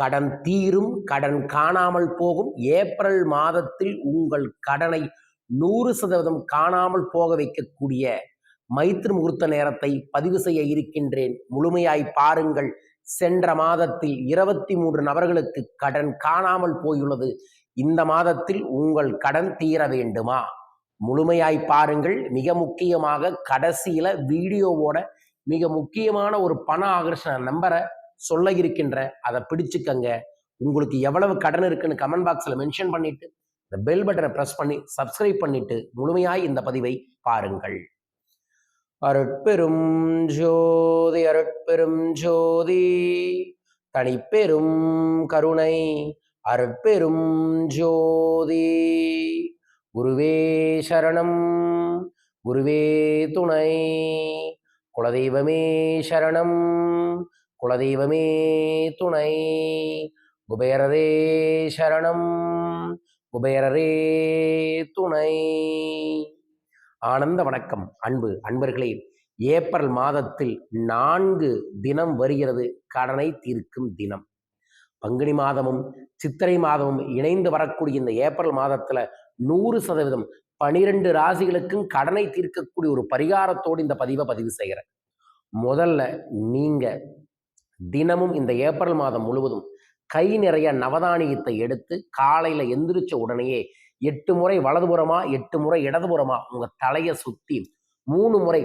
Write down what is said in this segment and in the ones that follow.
கடன் தீரும் கடன் காணாமல் போகும். ஏப்ரல் மாதத்தில் உங்கள் கடனை நூறு சதவீதம் காணாமல் போக வைக்கக்கூடிய மைத்ரி முகூர்த்த நேரத்தை பதிவு செய்ய இருக்கின்றேன். முழுமையாய் பாருங்கள். சென்ற மாதத்தில் இருபத்தி மூன்று நபர்களுக்கு கடன் காணாமல் போயுள்ளது. இந்த மாதத்தில் உங்கள் கடன் தீர வேண்டுமா? முழுமையாய் பாருங்கள். மிக முக்கியமாக கடைசியில வீடியோவோட மிக முக்கியமான ஒரு பண ஆகர்ஷண நம்பரை சொல்ல இருக்கின்ற அதை பிடிச்சுக்கங்க. உங்களுக்கு எவ்வளவு கடன் இருக்குன்னு கமெண்ட் பாக்ஸில் மென்ஷன் பண்ணிட்டு இந்த பெல் பட்டனை ப்ரெஸ் பண்ணி சப்ஸ்கிரைப் பண்ணிட்டு முழுமையாய் இந்த பதிவை பாருங்கள். அருட்பெரும் ஜோதி அருட்பெரும் ஜோதி தனிப்பெரும் கருணை அருட்பெரும் ஜோதி. குருவே சரணம் குருவே துணை குலதெய்வமே சரணம் குலதெய்வமே துணை. குபேரரே சரணம் குபேரரே துணை. ஆனந்த வணக்கம் அன்பு அன்பர்களே. ஏப்ரல் மாதத்தில் நான்கு தினம் வருகிறது கடனை தீர்க்கும் தினம். பங்குனி மாதமும் சித்திரை மாதமும் இணைந்து வரக்கூடிய இந்த ஏப்ரல் மாதத்துல நூறு சதவீதம் பனிரெண்டு ராசிகளுக்கும் கடனை தீர்க்கக்கூடிய ஒரு பரிகாரத்தோடு இந்த பதிவை பதிவு செய்கிறேன். முதல்ல நீங்க தினமும் இந்த ஏப்ரல் மாதம் முழுவதும் கை நிறைய நவதானியத்தை எடுத்து காலையில் எந்திரிச்ச உடனேயே எட்டு முறை வலதுபுறமா எட்டு முறை இடதுபுறமா உங்கள் தலையை சுற்றி மூணு முறை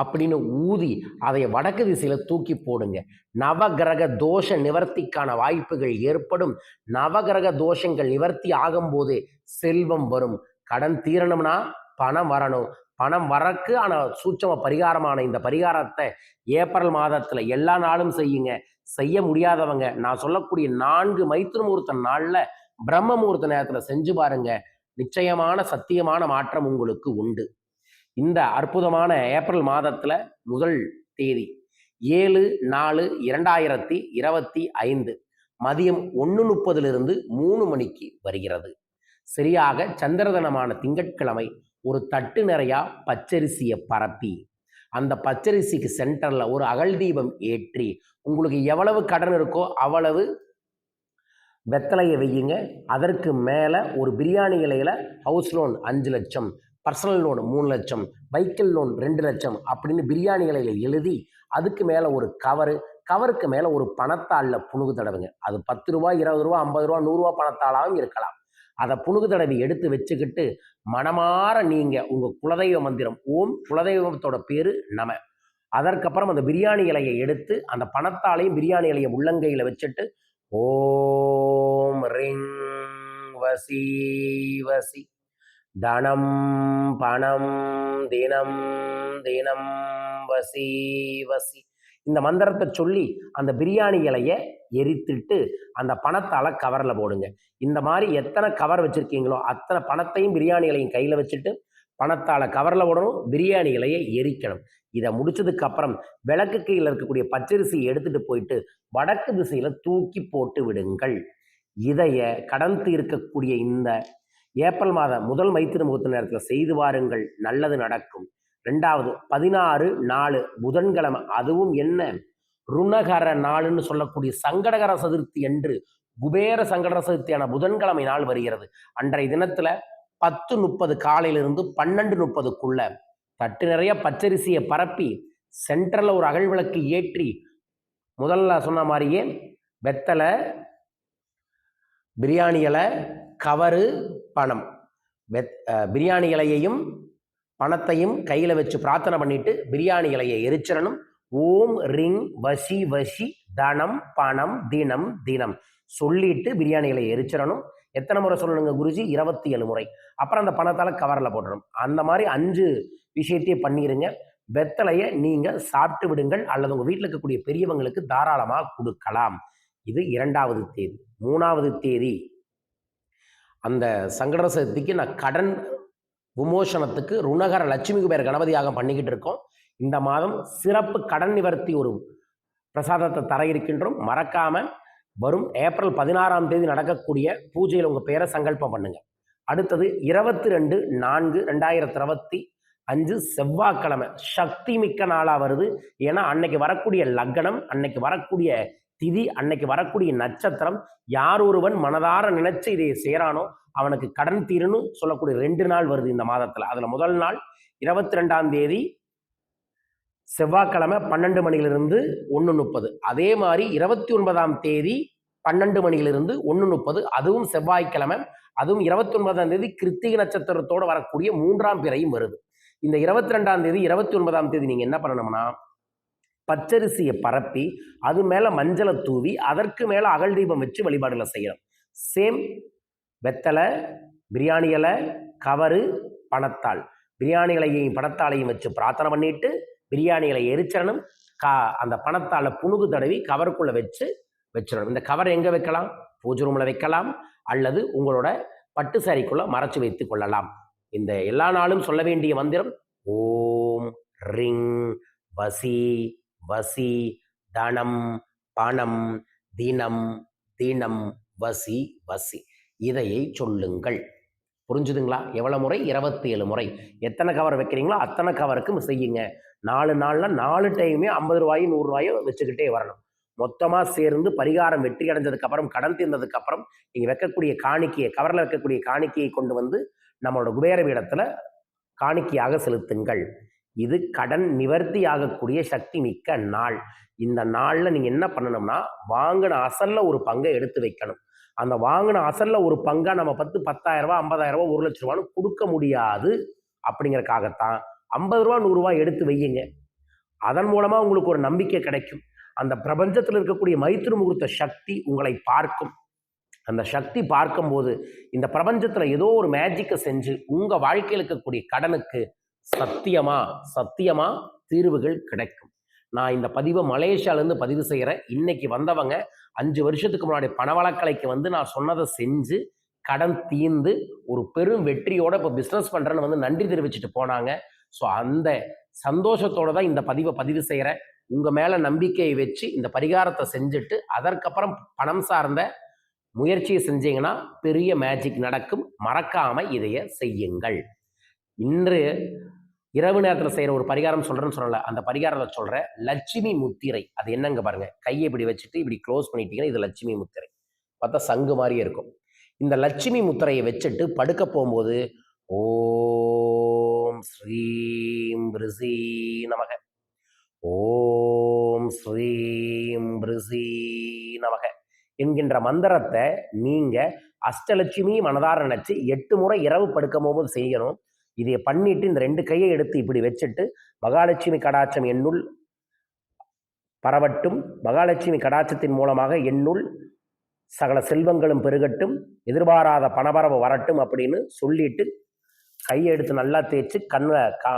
அப்படின்னு ஊதி அதை வடக்கு திசையில் தூக்கி போடுங்க. நவகிரக தோஷ நிவர்த்திக்கான வாய்ப்புகள் ஏற்படும். நவகிரக தோஷங்கள் நிவர்த்தி ஆகும்போது செல்வம் வரும். கடன் தீரணும்னா பணம் வரணும். பணம் வரக்கு ஆனால் சூட்சம பரிகாரமான இந்த பரிகாரத்தை ஏப்ரல் மாதத்தில் எல்லா நாளும் செய்யுங்க. செய்ய முடியாதவங்க நான் சொல்லக்கூடிய நான்கு மைத்திரு முகூர்த்த நாளில் பிரம்ம முகூர்த்த நேரத்தில் செஞ்சு பாருங்க. நிச்சயமான சத்தியமான மாற்றம் உங்களுக்கு உண்டு. இந்த அற்புதமான ஏப்ரல் மாதத்தில் முதல் தேதி ஏழு நாலு இரண்டாயிரத்தி இருபத்தி ஐந்து மதியம் ஒன்று முப்பதிலிருந்து மூணு மணிக்கு வருகிறது. சரியாக சந்திரதனமான திங்கட்கிழமை ஒரு தட்டு நிறையா பச்சரிசியை பரப்பி அந்த பச்சரிசிக்கு சென்டரில் ஒரு அகல் தீபம் ஏற்றி உங்களுக்கு எவ்வளவு கடன் இருக்கோ அவ்வளவு வெத்தலையை வையுங்க அதற்கு மேலே ஒரு பிரியாணி இலையில் ஹவுஸ் லோன் அஞ்சு லட்சம் பர்சனல் லோன் மூணு லட்சம் வைக்கிள் லோன் ரெண்டு லட்சம் அப்படின்னு பிரியாணி இலையில் எழுதி அதுக்கு மேலே ஒரு கவரு கவருக்கு மேலே ஒரு பணத்தாளில் புணுகு தடவுங்க. அது பத்து ரூபா இருபது ரூபா ஐம்பது ரூபா நூறுரூவா பணத்தாளாகவும் இருக்கலாம். அதை புழுகு தடவி எடுத்து வச்சுக்கிட்டு மனமாற நீங்கள் உங்கள் குலதெய்வ மந்திரம் ஓம் குலதெய்வத்தோட பேர் நம. அதற்கப்புறம் அந்த பிரியாணி இலையை எடுத்து அந்த பணத்தாலையும் பிரியாணி இலையை உள்ளங்கையில் வச்சுட்டு ஓம் ரிங் வசி வசி. தனம் பணம் தினம் தினம் வசி வசி. இந்த மந்திரத்தை சொல்லி அந்த பிரியாணி இலையை எரித்துட்டு அந்த பணத்தால கவரில் போடுங்க. இந்த மாதிரி எத்தனை கவர் வச்சுருக்கீங்களோ அத்தனை பணத்தையும் பிரியாணி இலையும் கையில் வச்சுட்டு பணத்தால் கவரில் போடணும் பிரியாணி இலையை எரிக்கணும். இதை முடிச்சதுக்கு அப்புறம் விளக்கு கீழே இருக்கக்கூடிய பச்சரிசியை எடுத்துட்டு போயிட்டு வடக்கு திசையில் தூக்கி போட்டு விடுங்கள். இதைய கடன் தீர்க்கக்கூடிய இந்த ஏப்ரல் மாதம் முதல் மைத்திரு முகூர்த்த நேரத்தில் செய்து வாருங்கள். நல்லது நடக்கும். ரெண்டாவது பதினாறு நாலு புதன்கிழமை. அதுவும் என்ன? ருணகர நாளுன்னு சொல்லக்கூடிய சங்கடகர சதுர்த்தி என்று குபேர சங்கட சதுர்த்தியான புதன்கிழமை நாள் வருகிறது. அன்றைய தினத்துல பத்து முப்பது காலையிலிருந்து பன்னெண்டு முப்பதுக்குள்ள தட்டு நிறைய பச்சரிசியை பரப்பி சென்ட்ரலில் ஒரு அகழ்விளக்கு ஏற்றி முதல்ல சொன்ன மாதிரியே வெத்தலை பிரியாணி இலை கவரு பணம் வெத் பிரியாணி இலையையும் பணத்தையும் கையில் வச்சு பிரார்த்தனை பண்ணிட்டு பிரியாணி இலையை எரிச்சிடணும். ஓம் ரிங் வசி வசி தனம் பணம் தினம் தினம் சொல்லிட்டு பிரியாணி இலையை எரிச்சிடணும். எத்தனை முறை சொல்லணுங்க குருஜி? இருபத்தி ஏழு முறை. அப்புறம் அந்த பணத்தால் கவரில் போடணும் அந்த மாதிரி அஞ்சு விஷயத்தையும் பண்ணிடுங்க வெத்தலையை நீங்கள் சாப்பிட்டு விடுங்கள். அல்லது உங்கள் வீட்டில் இருக்கக்கூடிய பெரியவங்களுக்கு தாராளமாக கொடுக்கலாம். இது இரண்டாவது தேதி. மூணாவது தேதி. அந்த சங்கட சதுர்த்திக்கு நான் கடன் விமோசனத்துக்கு ருணகர லட்சுமி குபேர் கணபதியாக பண்ணிக்கிட்டு இருக்கோம். இந்த மாதம் சிறப்பு கடன் நிவர்த்தி ஒரு பிரசாதத்தை தர இருக்கின்றோம். மறக்காம வரும் ஏப்ரல் பதினாறாம் தேதி நடக்கக்கூடிய பூஜையில் உங்கள் பேரை சங்கல்பம் பண்ணுங்க. அடுத்தது இருபத்தி ரெண்டு நான்கு ரெண்டாயிரத்தி இருபத்தி அஞ்சு செவ்வாய்க்கிழமை. சக்தி மிக்க நாளாக வருது. ஏன்னா அன்னைக்கு வரக்கூடிய லக்னம் அன்னைக்கு வரக்கூடிய திதி அன்னைக்கு வரக்கூடிய நட்சத்திரம் யார் ஒருவன் மனதார நினைச்சு இதை செய்கிறானோ அவனுக்கு கடன் தீருன்னு சொல்லக்கூடிய ரெண்டு நாள் வருது இந்த மாதத்துல. அதுல முதல் நாள் இருபத்தி ரெண்டாம் தேதி செவ்வாய்க்கிழமை பன்னெண்டு மணியிலிருந்து ஒன்று முப்பது. அதே மாதிரி இருபத்தி ஒன்பதாம் தேதி பன்னெண்டு மணியிலிருந்து ஒன்று முப்பது. அதுவும் செவ்வாய்க்கிழமை அதுவும் இருபத்தி ஒன்பதாம் தேதி கிருத்திகை நட்சத்திரத்தோடு வரக்கூடிய மூன்றாம் பிறையும் வருது. இந்த இருபத்தி ரெண்டாம் தேதி இருபத்தி ஒன்பதாம் தேதி நீங்கள் என்ன பண்ணணும்னா பச்சரிசியை பரப்பி அது மேலே மஞ்சளை தூவி அதற்கு மேலே அகல் தீபம் வச்சு வழிபாடுகளை செய்யணும். சேம் வெத்தலை பிரியாணி இலை கவரு பணத்தாள் பிரியாணிகளையும் பணத்தாளையும் வச்சு பிரார்த்தனை பண்ணிட்டு பிரியாணிகளை எரிச்சிடணும் கா அந்த பணத்தாளை புணுகு தடவி கவருக்குள்ளே வச்சு வச்சிடணும். இந்த கவர் எங்கே வைக்கலாம்? பூஜை ரூமில் வைக்கலாம் அல்லது உங்களோட பட்டு சாரிக்குள்ளே மறைச்சு வைத்து கொள்ளலாம். இந்த எல்லா நாளும் சொல்ல வேண்டிய மந்திரம் ஓம் ரிங் வசி வசி தனம் பணம் தினம் தினம் வசி வசி. இதையை சொல்லுங்கள். புரிஞ்சுதுங்களா? எவ்வளோ முறை? இருபத்தி ஏழு முறை. எத்தனை கவர் வைக்கிறீங்களோ அத்தனை கவருக்கும் செய்யுங்க. நாலு நாளில் நாலு டைமே ஐம்பது ரூபாயும் நூறுரூவாயோ வச்சுக்கிட்டே வரணும். மொத்தமாக சேர்ந்து பரிகாரம் வெற்றி அடைஞ்சதுக்கப்புறம் கடன் தீர்ந்ததுக்கப்புறம் நீங்கள் வைக்கக்கூடிய காணிக்கையை கவரில் வைக்கக்கூடிய காணிக்கையை கொண்டு வந்து நம்மளோட குபேர பீடத்தில் காணிக்கையாக செலுத்துங்கள். இது கடன் நிவர்த்தி ஆகக்கூடிய சக்தி மிக்க நாள். இந்த நாளில் நீங்கள் என்ன பண்ணணும்னா வாங்கின அசலில் ஒரு பங்கை எடுத்து வைக்கணும். அந்த வாங்கின அசலில் ஒரு பங்காக நம்ம பத்து பத்தாயிரம் ரூபா ஐம்பதாயிரம் ரூபா ஒரு லட்ச ரூபான்னு கொடுக்க முடியாது அப்படிங்கிறக்காகத்தான். ஐம்பது ரூபா நூறுரூவா எடுத்து வையுங்க. அதன் மூலமாக உங்களுக்கு ஒரு நம்பிக்கை கிடைக்கும். அந்த பிரபஞ்சத்தில் இருக்கக்கூடிய மைத்திரு முகூர்த்த சக்தி உங்களை பார்க்கும். அந்த சக்தி பார்க்கும்போது இந்த பிரபஞ்சத்தில் ஏதோ ஒரு மேஜிக்கை செஞ்சு உங்கள் வாழ்க்கையில் இருக்கக்கூடிய கடனுக்கு சத்தியமாக சத்தியமாக தீர்வுகள் கிடைக்கும். நான் இந்த பதிவை மலேசியாலேருந்து பதிவு செய்கிறேன் இன்னைக்கு வந்தவங்க அஞ்சு வருஷத்துக்கு முன்னாடி பணவளக்கலைக்கு வந்து நான் சொன்னதை செஞ்சு கடன் தீர்ந்து ஒரு பெரும் வெற்றியோட இப்போ பிஸ்னஸ் பண்ணுறேன்னு வந்து நன்றி தெரிவிச்சுட்டு போனாங்க. ஸோ அந்த சந்தோஷத்தோட தான் இந்த பதிவை பதிவு செய்கிறேன் உங்கள் மேலே நம்பிக்கையை வச்சு இந்த பரிகாரத்தை செஞ்சுட்டு அதற்கப்புறம் பணம் சார்ந்த முயற்சியை செஞ்சீங்கன்னா பெரிய மேஜிக் நடக்கும். மறக்காமல் இதைய செய்யுங்கள். இன்று இரவு நேரத்தில் செய்கிற ஒரு பரிகாரம் சொல்கிறேன்னு சொல்லலை. அந்த பரிகாரத்தை சொல்கிறேன் லட்சுமி முத்திரை. அது என்னங்க பாருங்க? கையை இப்படி வச்சுட்டு இப்படி க்ளோஸ் பண்ணிட்டீங்கன்னா இது லட்சுமி முத்திரை. பார்த்தா சங்கு மாதிரியே இருக்கும். இந்த லட்சுமி முத்திரையை வச்சுட்டு படுக்க போகும்போது ஓம் ஸ்ரீம் ரிசி நமக. ஓம் ஸ்ரீம் ரிசி நமக என்கின்ற மந்திரத்தை நீங்கள் அஷ்டலட்சுமி மனதார நினச்சி எட்டு முறை இரவு படுக்கும் போது செய்யணும். இதை பண்ணிட்டு இந்த ரெண்டு கையை எடுத்து இப்படி வச்சுட்டு மகாலட்சுமி கடாட்சம் என்னுள் பரவட்டும். மகாலட்சுமி கடாட்சத்தின் மூலமாக என்னுள் சகல செல்வங்களும் பெருகட்டும். எதிர்பாராத பணபரவு வரட்டும் அப்படின்னு சொல்லிட்டு கையை எடுத்து நல்லா தேய்ச்சி கண்ணை கா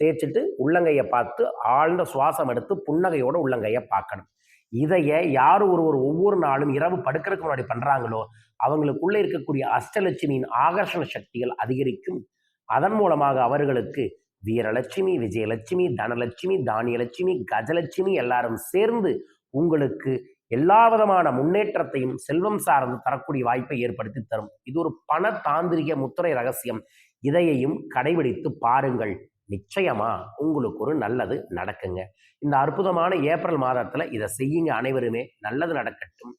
தேய்ச்சிட்டு உள்ளங்கையை பார்த்து ஆழ்ந்த சுவாசம் எடுத்து புன்னகையோட உள்ளங்கையை பார்க்கணும். இதைய யார் ஒருவர் ஒவ்வொரு நாளும் இரவு படுக்கிறதுக்கு முன்னாடி பண்ணுறாங்களோ அவங்களுக்குள்ளே இருக்கக்கூடிய அஷ்டலட்சுமியின் ஆகர்ஷண சக்திகள் அதிகரிக்கும். அதன் மூலமாக அவர்களுக்கு வீரலட்சுமி விஜயலட்சுமி தனலட்சுமி தானியலட்சுமி கஜலட்சுமி எல்லாரும் சேர்ந்து உங்களுக்கு எல்லா விதமான முன்னேற்றத்தையும் செல்வம் சார்ந்து தரக்கூடிய வாய்ப்பை ஏற்படுத்தி தரும். இது ஒரு பண தாந்திரிக முத்திரை ரகசியம். இதையையும் கடைபிடித்து பாருங்கள். நிச்சயமா உங்களுக்கு ஒரு நல்லது நடக்குங்க. இந்த அற்புதமான ஏப்ரல் மாதத்துல இதை செய்யுங்க அனைவருமே. நல்லது நடக்கட்டும்.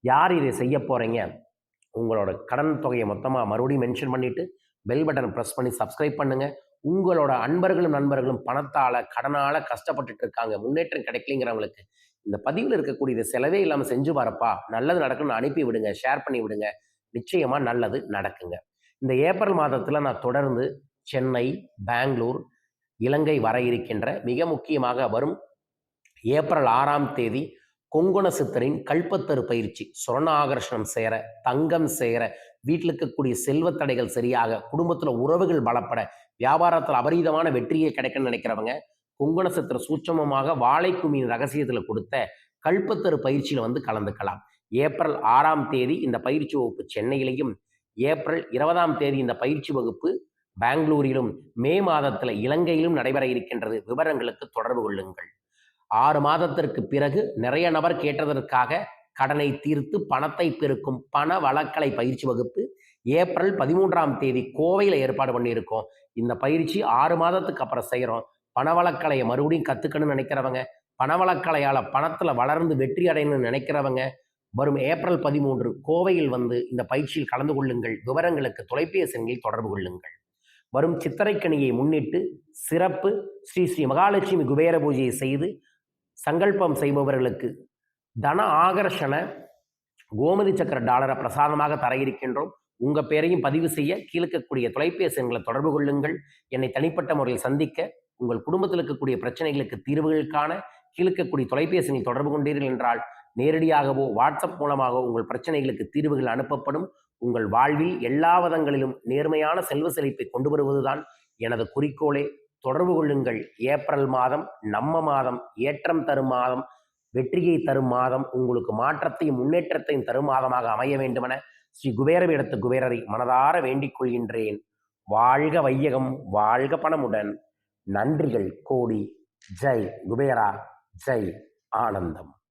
யார் இதை செய்ய போறீங்க? உங்களோட கடன் தொகையை மொத்தமாக மறுபடியும் மென்ஷன் பண்ணிட்டு பெல் பட்டன் ப்ரெஸ் பண்ணி சப்ஸ்கிரைப் பண்ணுங்க. உங்களோட அன்பர்களும் நண்பர்களும் பணத்தால் கடனால கஷ்டப்பட்டுட்டு இருக்காங்க முன்னேற்றம் கிடைக்கலங்கிறவங்களுக்கு இந்த பதிவில் இருக்கக்கூடிய செலவே இல்லாமல் செஞ்சு பாருப்பா. நல்லது நடக்கும்னு அனுப்பி விடுங்க ஷேர் பண்ணி விடுங்க. நிச்சயமாக நல்லது நடக்குங்க. இந்த ஏப்ரல் மாதத்தில் நான் தொடர்ந்து சென்னை பெங்களூர் இலங்கை வர இருக்கின்ற மிக முக்கியமாக வரும் ஏப்ரல் ஆறாம் தேதி கொங்குண சித்தரின் கல்பத்தரு பயிற்சி சொர்ண ஆகர்ஷணம் சேர தங்கம் சேர வீட்டில் இருக்கக்கூடிய செல்வத் தடைகள் சரியாக குடும்பத்தில் உறவுகள் பலப்பட வியாபாரத்தில் அபரீதமான வெற்றியை கிடைக்கணும்னு நினைக்கிறவங்க கொங்குண சித்திர சூட்சமமாக வாழைக்குமியின் ரகசியத்தில் கொடுத்த கல்பத்தரு பயிற்சியில் வந்து கலந்துக்கலாம். ஏப்ரல் ஆறாம் தேதி இந்த பயிற்சி வகுப்பு சென்னையிலையும் ஏப்ரல் இருபதாம் தேதி இந்த பயிற்சி வகுப்பு பெங்களூரிலும் மே மாதத்தில் இலங்கையிலும் நடைபெற இருக்கின்றது. விவரங்களுக்கு தொடர்பு கொள்ளுங்கள். ஆறு மாதத்திற்கு பிறகு நிறைய நபர் கேட்டதற்காக கடனை தீர்த்து பணத்தை பெருக்கும் பண வழக்கலை பயிற்சி வகுப்பு ஏப்ரல் பதிமூன்றாம் தேதி கோவையில் ஏற்பாடு பண்ணியிருக்கோம். இந்த பயிற்சி ஆறு மாதத்துக்கு அப்புறம் செய்கிறோம் பணவளக்கலையை மறுபடியும் கற்றுக்கணும்னு நினைக்கிறவங்க பணவளக்கலையால் பணத்தில் வளர்ந்து வெற்றி அடையணும்னு நினைக்கிறவங்க வரும் ஏப்ரல் பதிமூன்று கோவையில் வந்து இந்த பயிற்சியில் கலந்து கொள்ளுங்கள். விவரங்களுக்கு தொலைபேசி எண்ணில் தொடர்பு கொள்ளுங்கள். வரும் சித்திரைக்கணியை முன்னிட்டு சிறப்பு ஸ்ரீ ஸ்ரீ மகாலட்சுமி குபேர பூஜையை செய்து சங்கல்பம் செய்பவர்களுக்கு தன ஆகர்ஷண கோமதி சக்கர டாலரை பிரசாதமாக தர இருக்கின்றோம் உங்கள் பெயரையும் பதிவு செய்ய கீழக்கக்கூடிய தொலைபேசி எண்களை தொடர்பு கொள்ளுங்கள். என்னை தனிப்பட்ட முறையில் சந்திக்க உங்கள் குடும்பத்தில் இருக்கக்கூடிய பிரச்சனைகளுக்கு தீர்வுகளுக்கான கீழக்கக்கூடிய தொலைபேசி தொடர்பு கொண்டீர்கள் என்றால் நேரடியாகவோ வாட்ஸ்அப் மூலமாகவோ உங்கள் பிரச்சனைகளுக்கு தீர்வுகள் அனுப்பப்படும். உங்கள் வாழ்வில் எல்லா விதங்களிலும் நேர்மையான செல்வ செழிப்பை கொண்டு வருவதுதான் எனது குறிக்கோளே. தொடர்பு கொள்ளுங்கள். ஏப்ரல் மாதம் நம்ம மாதம் ஏற்றம் தரும் மாதம் வெற்றியை தரும் மாதம் உங்களுக்கு மாற்றத்தையும் முன்னேற்றத்தையும் தரும் மாதமாக அமைய வேண்டுமென ஸ்ரீ குபேரவிடத்து குபேரரை மனதார வேண்டிக் கொள்கின்றேன். வாழ்க வையகம் வாழ்க பணமுடன். நன்றிகள் கோடி. ஜெய் குபேரா. ஜெய் ஆனந்தம்.